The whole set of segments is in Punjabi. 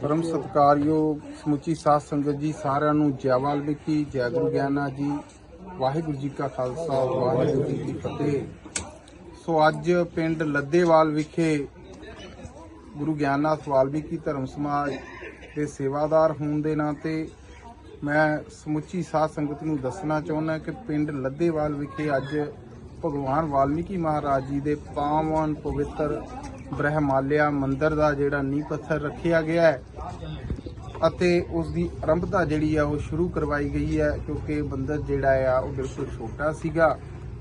ਪਰਮ ਸਤਿਕਾਰਯੋਗ ਸਮੁੱਚੀ ਸਾਧ ਸੰਗਤ ਜੀ, ਸਾਰਿਆਂ ਨੂੰ ਜੈ ਵਾਲਮੀਕੀ, ਜੈ ਗੁਰੂ ਗਿਆਨਾ ਜੀ, ਵਾਹਿਗੁਰੂ ਜੀ ਕਾ ਖਾਲਸਾ, ਵਾਹਿਗੁਰੂ ਜੀ ਕੀ ਫਤਿਹ। ਸੋ ਅੱਜ ਪਿੰਡ ਲੱਦੇਵਾਲ ਵਿਖੇ ਗੁਰੂ ਗਿਆਨਨਾਥ ਵਾਲਮੀਕੀ ਧਰਮ ਸਮਾਜ ਦੇ ਸੇਵਾਦਾਰ ਹੋਣ ਦੇ ਨਾਤੇ ਮੈਂ ਸਮੁੱਚੀ ਸਾਧ ਸੰਗਤ ਨੂੰ ਦੱਸਣਾ ਚਾਹੁੰਦਾ ਕਿ ਪਿੰਡ ਲੱਦੇਵਾਲ ਵਿਖੇ ਅੱਜ ਭਗਵਾਨ ਵਾਲਮੀਕੀ ਮਹਾਰਾਜ ਜੀ ਦੇ ਪਾਵਨ ਪਵਿੱਤਰ ਬ੍ਰਹਮਾਲਿਆ ਮੰਦਿਰ ਦਾ ਜਿਹੜਾ ਨੀਂਹ ਪੱਥਰ ਰੱਖਿਆ ਗਿਆ ਹੈ ਅਤੇ ਉਸ ਦੀ ਆਰੰਭਤਾ ਜਿਹੜੀ ਆ ਉਹ ਸ਼ੁਰੂ ਕਰਵਾਈ ਗਈ ਹੈ, ਕਿਉਂਕਿ ਮੰਦਿਰ ਜਿਹੜਾ ਆ ਉਹ ਬਿਲਕੁਲ ਛੋਟਾ ਸੀਗਾ।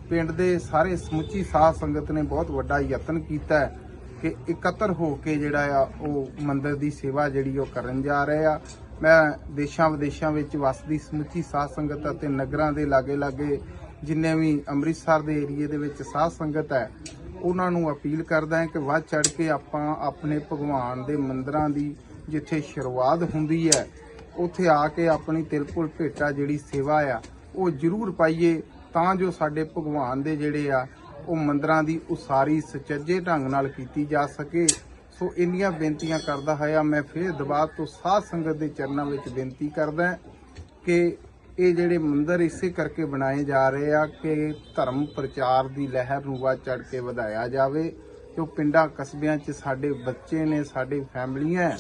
ਪਿੰਡ ਦੇ ਸਾਰੇ ਸਮੁੱਚੀ ਸਾਧ ਸੰਗਤ ਨੇ ਬਹੁਤ ਵੱਡਾ ਯਤਨ ਕੀਤਾ ਹੈ ਕਿ ਇਕੱਤਰ ਹੋ ਕੇ ਜਿਹੜਾ ਆ ਉਹ ਮੰਦਿਰ ਦੀ ਸੇਵਾ ਜਿਹੜੀ ਉਹ ਕਰਨ ਜਾ ਰਹੇ ਆ। ਮੈਂ ਦੇਸ਼ਾਂ ਵਿਦੇਸ਼ਾਂ ਵਿੱਚ ਵਸਦੀ ਸਮੁੱਚੀ ਸਾਧ ਸੰਗਤ ਅਤੇ ਨਗਰਾਂ ਦੇ ਲਾਗੇ ਲਾਗੇ ਜਿੰਨੇ ਵੀ ਅੰਮ੍ਰਿਤਸਰ ਦੇ ਏਰੀਏ ਦੇ ਵਿੱਚ ਸਾਧ ਸੰਗਤ ਹੈ ਉਹਨਾਂ ਨੂੰ ਅਪੀਲ ਕਰਦਾ ਹਾਂ ਕਿ ਵੱਧ ਚੜ ਕੇ ਆਪਾਂ ਆਪਣੇ ਭਗਵਾਨ ਦੇ ਮੰਦਰਾਂ ਦੀ ਜਿੱਥੇ ਸ਼ੁਰੂਆਤ ਹੁੰਦੀ ਹੈ, ਉੱਥੇ ਆ ਕੇ ਆਪਣੀ ਤਿਲਕੁਲ ਭੇਟਾ ਜਿਹੜੀ ਸੇਵਾ ਆ, ਉਹ ਜ਼ਰੂਰ ਪਾਈਏ, ਤਾਂ ਜੋ ਸਾਡੇ ਭਗਵਾਨ ਦੇ ਜਿਹੜੇ ਆ, ਉਹ ਮੰਦਰਾਂ ਦੀ ਉਸਾਰੀ ਸੁਚੱਜੇ ਢੰਗ ਨਾਲ ਕੀਤੀ ਜਾ ਸਕੇ। ਸੋ ਇੰਨੀਆਂ ਬੇਨਤੀਆਂ ਕਰਦਾ ਹੋਇਆ ਮੈਂ ਫਿਰ ਦੁਬਾਰਾ ਤੋਂ ਸਾਧ ਸੰਗਤ ਦੇ ਚਰਨਾਂ ਵਿੱਚ ਬੇਨਤੀ ਕਰਦਾ ਕਿ ਇਹ ਜਿਹੜੇ ਮੰਦਿਰ ਇਸੇ ਕਰਕੇ ਬਣਾਏ ਜਾ ਰਹੇ ਆ ਕਿ ਧਰਮ ਪ੍ਰਚਾਰ ਦੀ ਲਹਿਰ ਨੂੰ ਵੱਧ ਚੜ ਕੇ ਵਧਾਇਆ ਜਾਵੇ। ਜੋ ਪਿੰਡਾਂ ਕਸਬਿਆਂ 'ਚ ਸਾਡੇ ਬੱਚੇ ਨੇ, ਸਾਡੇ ਫੈਮਲੀਆਂ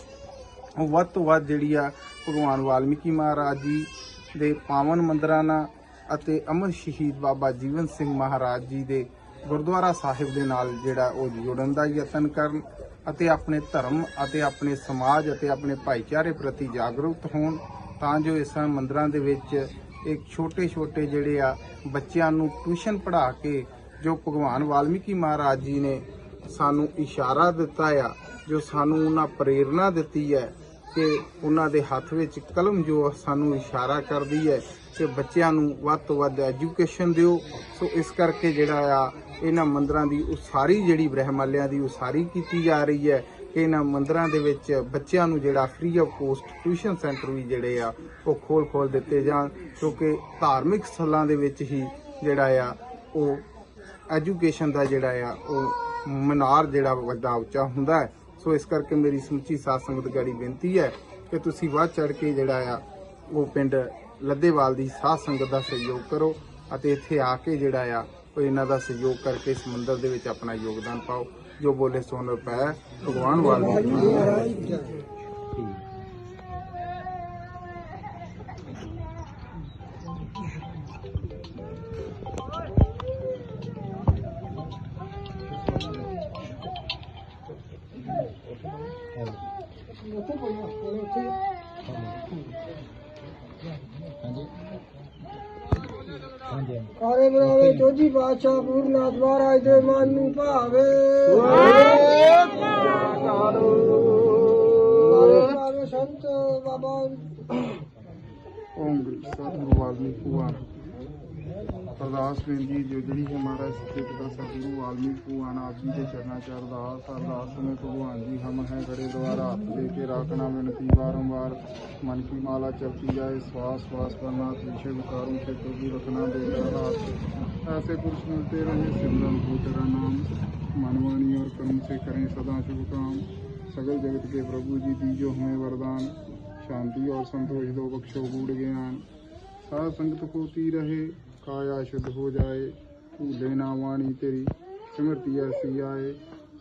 ਉਹ ਵੱਧ ਤੋਂ ਵੱਧ ਜਿਹੜੀ ਆ ਭਗਵਾਨ ਵਾਲਮੀਕੀ ਮਹਾਰਾਜ ਜੀ ਦੇ ਪਾਵਨ ਮੰਦਰਾਂ ਨਾਲ ਅਤੇ ਅਮਰ ਸ਼ਹੀਦ ਬਾਬਾ ਜੀਵਨ ਸਿੰਘ ਮਹਾਰਾਜ ਜੀ ਦੇ ਗੁਰਦੁਆਰਾ ਸਾਹਿਬ ਦੇ ਨਾਲ ਜਿਹੜਾ ਉਹ ਜੁੜਨ ਦਾ ਯਤਨ ਕਰਨ ਅਤੇ ਆਪਣੇ ਧਰਮ ਅਤੇ ਆਪਣੇ ਸਮਾਜ ਅਤੇ ਆਪਣੇ ਭਾਈਚਾਰੇ ਪ੍ਰਤੀ ਜਾਗਰੂਕ ਹੋਣ ਤਾਂ ਜੋ ਇਸ ਮੰਦਰਾਂ ਦੇ ਵਿੱਚ ਇੱਕ ਛੋਟੇ ਛੋਟੇ ਜਿਹੜੇ ਆ ਬੱਚਿਆਂ ਨੂੰ ਟਿਊਸ਼ਨ ਪੜ੍ਹਾ ਕੇ ਜੋ ਭਗਵਾਨ ਵਾਲਮੀਕੀ ਮਹਾਰਾਜ ਜੀ ਨੇ ਸਾਨੂੰ ਇਸ਼ਾਰਾ ਦਿੱਤਾ ਆ, ਜੋ ਸਾਨੂੰ ਉਹਨਾਂ ਪ੍ਰੇਰਣਾ ਦਿੱਤੀ ਹੈ ਕਿ ਉਹਨਾਂ ਦੇ ਹੱਥ ਵਿੱਚ ਕਲਮ ਜੋ ਸਾਨੂੰ ਇਸ਼ਾਰਾ ਕਰਦੀ ਹੈ ਕਿ ਬੱਚਿਆਂ ਨੂੰ ਵੱਧ ਤੋਂ ਵੱਧ ਐਜੂਕੇਸ਼ਨ ਦਿਓ। ਸੋ ਇਸ ਕਰਕੇ ਜਿਹੜਾ ਆ, ਇਹਨਾਂ ਮੰਦਰਾਂ ਦੀ ਉਸਾਰੀ ਜਿਹੜੀ ਬ੍ਰਹਮਾਲਿਆਂ ਦੀ ਉਸਾਰੀ ਕੀਤੀ ਜਾ ਰਹੀ ਹੈ ਕਿ ਇਹਨਾਂ ਮੰਦਰਾਂ ਦੇ ਵਿੱਚ ਬੱਚਿਆਂ ਨੂੰ ਜਿਹੜਾ free of cost tuition centre ਵੀ ਜਿਹੜੇ ਆ, ਉਹ ਖੋਲ ਖੋਲ ਦਿੱਤੇ ਜਾਣ ਕਿਉਂਕਿ ਧਾਰਮਿਕ ਸਥਲਾਂ ਦੇ ਵਿੱਚ ਹੀ ਜਿਹੜਾ ਆ, ਉਹ ਐਜੂਕੇਸ਼ਨ ਦਾ ਜਿਹੜਾ ਆ, ਉਹ ਮਨਾਰ ਜਿਹੜਾ ਵੱਡਾ ਉੱਚਾ ਹੁੰਦਾ ਹੈ। ਸੋ ਇਸ ਕਰਕੇ ਮੇਰੀ ਸਮੁੱਚੀ ਸਾਧ ਸੰਗਤ ਗਾੜੀ ਬੇਨਤੀ ਹੈ ਕਿ ਤੁਸੀਂ ਵੱਧ ਚੜ ਕੇ ਜਿਹੜਾ ਆ, ਉਹ ਪਿੰਡ ਲੱਦੇਵਾਲ ਦੀ ਸਾਧ ਸੰਗਤ ਦਾ ਸਹਿਯੋਗ ਕਰੋ ਅਤੇ ਇੱਥੇ ਆ ਕੇ ਜਿਹੜਾ ਆ, ਉਹ ਇਹਨਾਂ ਦਾ ਸਹਿਯੋਗ ਕਰਕੇ ਇਸ ਮੰਦਿਰ ਦੇ ਵਿੱਚ ਆਪਣਾ ਯੋਗਦਾਨ ਪਾਓ। ਜੋ ਬੋਲੇ ਸੋਨ ਰੁਪਏ ਭਗਵਾਨ ਵਾਲਮੀਕੀ ਮਹਾਰਾਜ ਕੀ ਜੈ। ਕਾਰੇ ਬਰਾਵੇ ਚੋਜੀ ਬਾਦਸ਼ਾਹ ਪੂਰਨਾਥ ਮਹਾਰਾਜ ਦੇ ਮਨ ਨੂੰ ਭਾਵੇ ਕਾਰੇ ਬਰਾਵੇ ਅਰਦਾਸ ਬੇਨ ਜੀ ਜੋ ਜਿਹੜੀ ਹਮਾਰਾ ਸੱਚੇ ਪਿਤਾ ਸਤਿਗੁਰੂ ਵਾਲਮੀਕੀ ਭਗਵਾਨ ਆਪ ਜੀ ਦੇ ਚਰਨਾਂ ਚ ਅਰਦਾਸ ਅਰਦਾਸ में भगवान जी हम हैं खड़े द्वारा हाथ लेके राखना विनती बारंबार मन की माला चलती जाए श्वास श्वास पर नाथ विषय विकारों से प्रभु रखना देकर रात ऐसे पुरुष मिलते रहे सिमरन हो तेरा नाम मनवाणी और कर्म से करें सदा शुभ काम सगल जगत के प्रभु जी दीजो हमें वरदान शांति और संतोष दो बख्शो गूढ़ ज्ञान साध संगत होती रहे काया शुद्ध हो जाए। भूले ना वाणी तेरी स्मृति ऐसी आए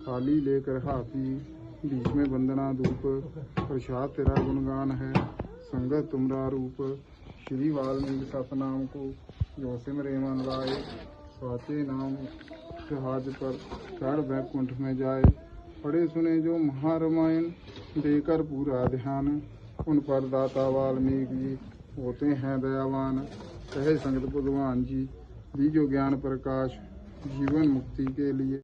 खाली लेकर हाथी बीच में बंदना धूप। प्रसाद तेरा गुणगान है, संगत तुमरा रूप। श्री वाल्मीकि सतनाम को जो सिमरे मन लाए, स्वाते नाम जहाज़ पर चढ़ वैकुंठ में जाए। पढ़े सुने जो महारामायण देकर पूरा ध्यान। उन पर दाता वाल्मीकि होते हैं दयावान। कहे संगत भगवान जी दीजो ज्ञान प्रकाश जीवन मुक्ति के लिए